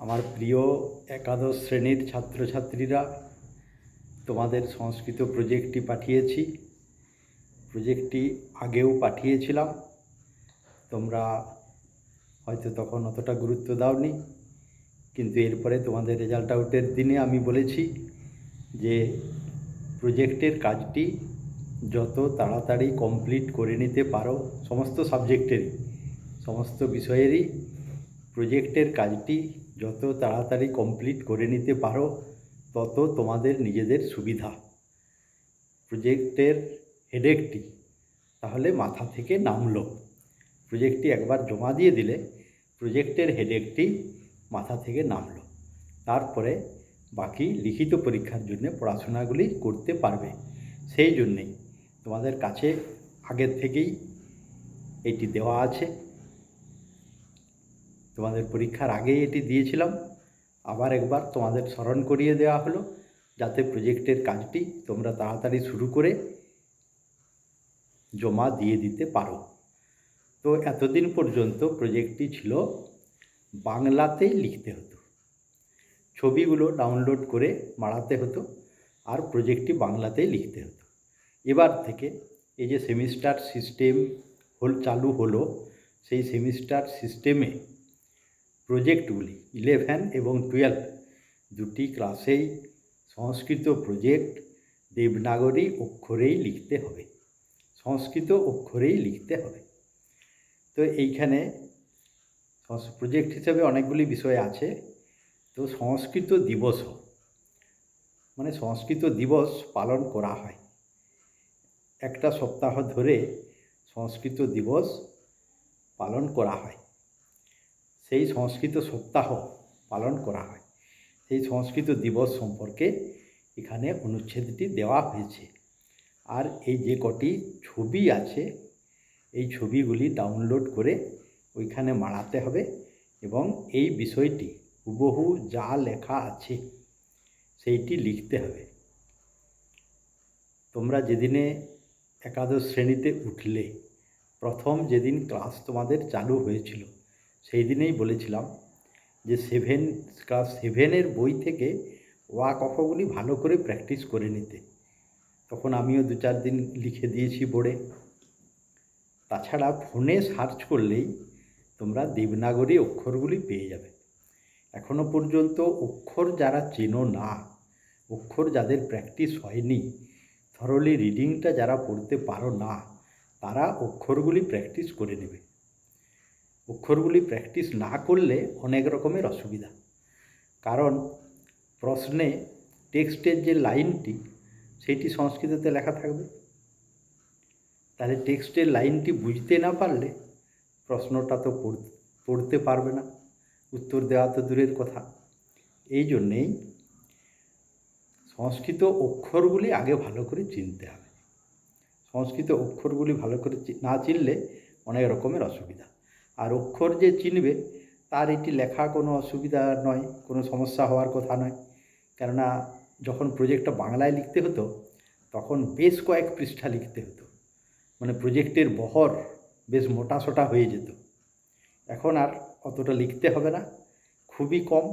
আমার প্রিয় একাদশ শ্রেণির ছাত্রছাত্রীরা, তোমাদের সংস্কৃত প্রজেক্টটি পাঠিয়েছি। প্রজেক্টটি আগেও পাঠিয়েছিলাম। তোমরা হয়তো তখন অতটা গুরুত্ব দাওনি, কিন্তু এরপরে তোমাদের রেজাল্ট আউটের দিনে আমি বলেছি যে প্রজেক্টের কাজটি যত তাড়াতাড়ি কমপ্লিট করে নিতে পারো, সমস্ত সাবজেক্টেরই, সমস্ত বিষয়েরই প্রজেক্টের কাজটি যত তাড়াতাড়ি কমপ্লিট করে নিতে পারো, তত তোমাদের নিজেদের সুবিধা। প্রজেক্টের হেডেকটি তাহলে মাথা থেকে নামলো। প্রজেক্টটি একবার জমা দিয়ে দিলে প্রজেক্টের হেডেকটি মাথা থেকে নামলো। তারপরে বাকি লিখিত পরীক্ষার জন্য পড়াশোনাগুলি করতে পারবে। সেই জন্যেই তোমাদের কাছে আগের থেকেই এটি দেওয়া আছে। তোমাদের পরীক্ষার আগেই এটি দিয়েছিলাম। আবার একবার তোমাদের স্মরণ করিয়ে দেওয়া হলো, যাতে প্রজেক্টের কাজটি তোমরা তাড়াতাড়ি শুরু করে জমা দিয়ে দিতে পারো। তো এতদিন পর্যন্ত প্রজেক্টটি ছিল বাংলাতেই লিখতে হতো। ছবিগুলো ডাউনলোড করে মারাতে হতো আর প্রজেক্টটি বাংলাতেই লিখতে হতো। এবার থেকে এই যে সেমিস্টার সিস্টেম হল, চালু হলো, সেই সেমিস্টার সিস্টেমে প্রজেক্টগুলি ইলেভেন এবং টুয়েলভ দুটি ক্লাসেই সংস্কৃত প্রজেক্ট দেবনাগরী অক্ষরেই লিখতে হবে। সংস্কৃত অক্ষরেই লিখতে হবে। তো এইখানে প্রজেক্ট হিসেবে অনেকগুলি বিষয় আছে। তো সংস্কৃত দিবসও মানে সংস্কৃত দিবস পালন করা হয়। একটা সপ্তাহ ধরে সংস্কৃত দিবস পালন করা হয়। সেই সংস্কৃত সপ্তাহ পালন করা হয়। সেই সংস্কৃত দিবস সম্পর্কে এখানে অনুচ্ছেদটি দেওয়া হয়েছে। আর এই যে কটি ছবি আছে, এই ছবিগুলি ডাউনলোড করে ওইখানে মারাতে হবে এবং এই বিষয়টি হুবহু যা লেখা আছে সেইটি লিখতে হবে। তোমরা যেদিনে একাদশ শ্রেণীতে উঠলে, প্রথম যেদিন ক্লাস তোমাদের চালু হয়েছিল সেই দিনেই বলেছিলাম যে সেভেন ক্লাস সেভেনের বই থেকে ওয়া কফগুলি ভালো করে প্র্যাকটিস করে নিতে। তখন আমিও দু চার দিন লিখে দিয়েছি বোর্ডে। তাছাড়া ফোনে সার্চ করলেই তোমরা দেবনাগরী অক্ষরগুলি পেয়ে যাবে। এখনও পর্যন্ত অক্ষর যারা চেনো না, অক্ষর যাদের প্র্যাকটিস হয়নি থরলি রিডিংটা যারা পড়তে পারো না, তারা অক্ষরগুলি প্র্যাকটিস করে নেবে। অক্ষরগুলি প্র্যাকটিস না করলে অনেক রকমের অসুবিধা। কারণ প্রশ্নে টেক্সটের যে লাইনটি সেটি সংস্কৃততে লেখা থাকবে। তাহলে টেক্সটের লাইনটি বুঝতে না পারলে প্রশ্নটা তো পড়তে পারবে না। উত্তর দেওয়া তো দূরের কথা। এই জন্যেই সংস্কৃত অক্ষরগুলি আগে ভালো করে চিনতে হবে। সংস্কৃত অক্ষরগুলি ভালো করে না চিনলে অনেক রকমের অসুবিধা। আর অক্ষর যে চিনবে, তার এটি লেখা কোনো অসুবিধা নয়, কোনো সমস্যা হওয়ার কথা নয়। কেননা, যখন প্রজেক্টটা বাংলায় লিখতে হতো, তখন বেশ কয়েক পৃষ্ঠা লিখতে হতো। মানে প্রজেক্টের বহর বেশ মোটা সোটা হয়ে যেত। এখন আর অতটা লিখতে হবে না, খুবই কম,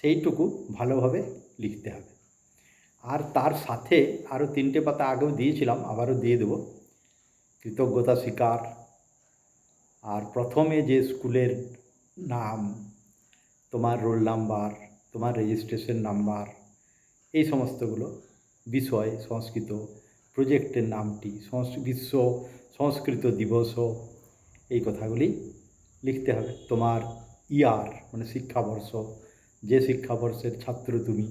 সেইটুকু ভালোভাবে লিখতে হবে। আর তার সাথে আরও তিনটে পাতা আগেও দিয়েছিলাম, আবারও দিয়ে দেবো। কৃতজ্ঞতা স্বীকার। আর প্রথমে যে স্কুলের নাম, তোমার রোল নাম্বার, তোমার রেজিস্ট্রেশন নাম্বার, এই সমস্তগুলো বিষয়, সংস্কৃত প্রজেক্টের নামটি বিশ্ব সংস্কৃত দিবস, এই কথাগুলি লিখতে হবে। তোমার ইয়ার মানে শিক্ষাবর্ষ, যে শিক্ষাবর্ষের ছাত্র তুমি,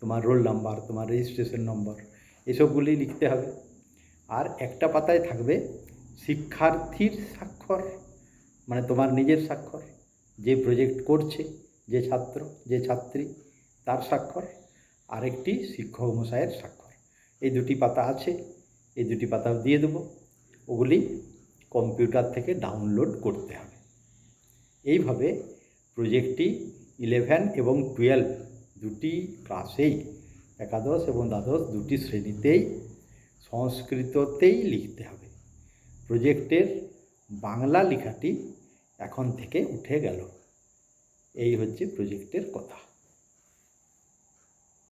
তোমার রোল নাম্বার, তোমার রেজিস্ট্রেশন নম্বর, এসবগুলি লিখতে হবে। আর একটা পাতায় থাকবে শিক্ষার্থীর স্বাক্ষর। মানে তোমার নিজের স্বাক্ষর, যে প্রজেক্ট করছে, যে ছাত্র, যে ছাত্রী, তার স্বাক্ষর, আরেকটি শিক্ষক মশাইয়ের স্বাক্ষর। এই দুটি পাতা আছে, এই দুটি পাতাও দিয়ে দেবো। ওগুলি কম্পিউটার থেকে ডাউনলোড করতে হবে। এইভাবে প্রজেক্টটি ইলেভেন এবং টুয়েলভ দুটি ক্লাসেই একাদশ এবং দ্বাদশ দুটি শ্রেণীতেই, সংস্কৃততেই লিখতে হবে। প্রজেক্টের বাংলা লেখাটি এখন থেকে উঠে গেল। এই হচ্ছে প্রজেক্টের কথা।